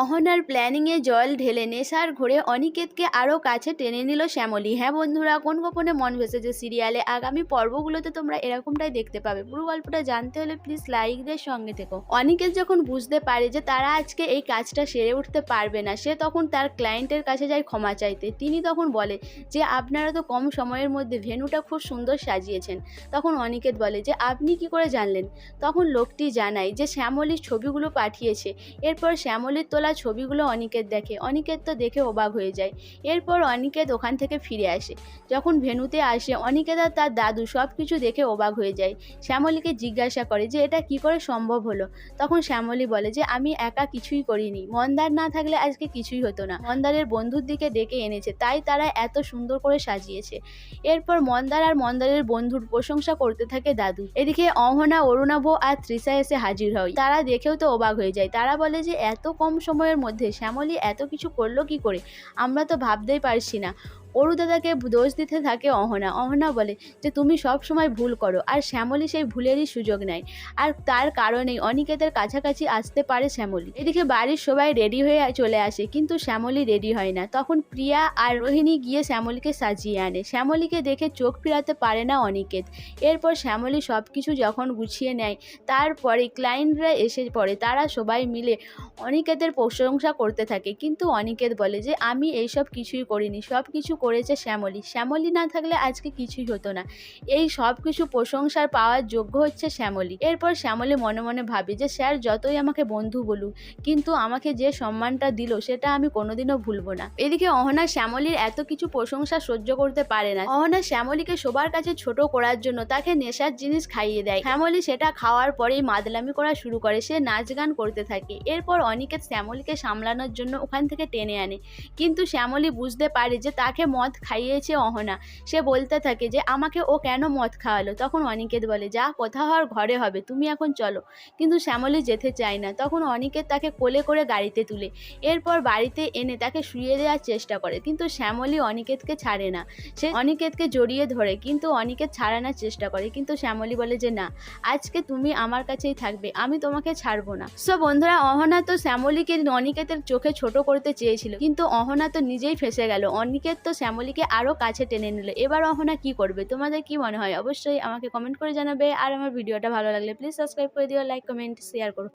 অহনার প্ল্যানিংয়ে জল ঢেলে নেশার ঘোরে অনিকেতকে আরও কাছে টেনে নিল শ্যামলী। হ্যাঁ বন্ধুরা, কোন গোপনে মন ভেসেছে সিরিয়ালে? আগামী পর্বগুলোতে তোমরা এরকমটাই দেখতে পাবে। পুরো গল্পটা জানতে হলে প্লিজ লাইকদের সঙ্গে থেকো। অনিকেত যখন বুঝতে পারে যে তারা আজকে এই কাজটা সেরে উঠতে পারবে না, সে তখন তার ক্লায়েন্টের কাছে যায় ক্ষমা চাইতে। তিনি তখন বলে যে, আপনারা তো কম সময়ের মধ্যে ভেন্যুটা খুব সুন্দর সাজিয়েছেন। তখন অনিকেত বলে যে, আপনি কি করে জানলেন? তখন লোকটি জানায় যে শ্যামলীর ছবিগুলো পাঠিয়েছে। এরপর শ্যামলীর তোলা ছবিগুলো অনিকেত দেখে। অনিকেত তো দেখে অবাক হয়ে যায়। এরপর অনিকেত ওখান থেকে ফিরে আসে। যখন ভেনুতে আসে, অনিকেত আর তার দাদু সব কিছু দেখে অবাক হয়ে যায়। শ্যামলীকে জিজ্ঞাসা করে যে, এটা কি করে সম্ভব হলো? তখন শ্যামলী বলে যে, আমি একা কিছুই করিনি। মন্দার না থাকলে আজকে কিছুই হতো না। মন্দারের বন্ধুর দিকে ডেকে এনেছে, তাই তারা এত সুন্দর করে সাজিয়েছে। এরপর মন্দার আর মন্দারের বন্ধুর প্রশংসা করতে থাকে দাদু। এদিকে অহনা অরুণাভ আর তৃষা এসে হাজির হয়। তারা দেখেও তো অবাক হয়ে যায়। তারা বলে যে, এত কম সময়ের মধ্যে শ্যামলী এত কিছু করল কি করে? আমরা তো ভাবতেই পারছি না। অরু দাদাকে দোষ দিতে থাকে অহনা। অহনা বলে যে, তুমি সব সময় ভুল করো। আর শ্যামলী সেই ভুলেরই সুযোগ নেয় আর তার কারণেই অনিকেতের কাছাকাছি আসতে পারে শ্যামলী। এদিকে বাড়ির সবাই রেডি হয়ে চলে আসে, কিন্তু শ্যামলী রেডি হয় না। তখন প্রিয়া আর রোহিণী গিয়ে শ্যামলীকে সাজিয়ে আনে। শ্যামলীকে দেখে চোখ ফিরাতে পারে না অনিকেত। এরপর শ্যামলী সব কিছু যখন গুছিয়ে নেয়, তারপরে ক্লায়েন্টরা এসে পড়ে। তারা সবাই মিলে অনিকেতের প্রশংসা করতে থাকে। কিন্তু অনিকেত বলে যে, আমি এইসব কিছুই করিনি। সব কিছু করেছে শ্যামলী। শ্যামলী না থাকলে আজকে কিছুই হতো না। এই সব কিছু প্রশংসার পাওয়ার যোগ্য হচ্ছে শ্যামলী। এরপর শ্যামলী মনে মনে ভাবে যে, স্যার, যতই আমাকে বন্ধু বলুক, কিন্তু আমাকে যে সম্মানটা দিল, সেটা আমি কোনোদিনও ভুলবো না। এদিকে অহনা শ্যামলীর এত কিছু প্রশংসা সহ্য করতে পারে না। অহনা শ্যামলীকে সবার কাছে ছোট করার জন্য তাকে নেশার জিনিস খাইয়ে দেয়। শ্যামলী সেটা খাওয়ার পরেই মাদলামি করা শুরু করে। সে নাচ গান করতে থাকে। এরপর অনিকেত শ্যামলীকে সামলানোর জন্য ওখান থেকে টেনে আনে। কিন্তু শ্যামলী বুঝতে পারে যে, তাকে মদ খাইয়েছে অহনা। সে বলতে থাকে যে, আমাকে ও কেন মদ খাওয়ালো? তখন অনিকেত বলে, যা, কথা হওয়ার ঘরে হবে, তুমি এখন চলো। কিন্তু শ্যামলী যেতে চায় না। তখন অনিকেত তাকে কোলে করে গাড়িতে তুলে, এরপর বাড়িতে এনে তাকে শুয়ে দেওয়ার চেষ্টা করে। কিন্তু শ্যামলী অনিকেতকে ছাড়ে না। সে অনিকেতকে জড়িয়ে ধরে, কিন্তু অনিকেত ছাড়ানোর চেষ্টা করে। কিন্তু শ্যামলী বলে যে, না, আজকে তুমি আমার কাছেই থাকবে, আমি তোমাকে ছাড়বো না। সো বন্ধুরা, অহনা তো শ্যামলীকে অনিকেতের চোখে ছোট করতে চেয়েছিল, কিন্তু অহনা তো নিজেই ফেসে গেল। অনিকেত তো শ্যামলীকে আরও কাছে টেনে নিল। এবার অহনা কি করবে? তোমাদের কি মনে হয়? অবশ্যই আমাকে কমেন্ট করে জানাবে। আর আমার ভিডিওটা ভালো লাগলে প্লিজ সাবস্ক্রাইব করে দিও লাইক কমেন্ট শেয়ার করো।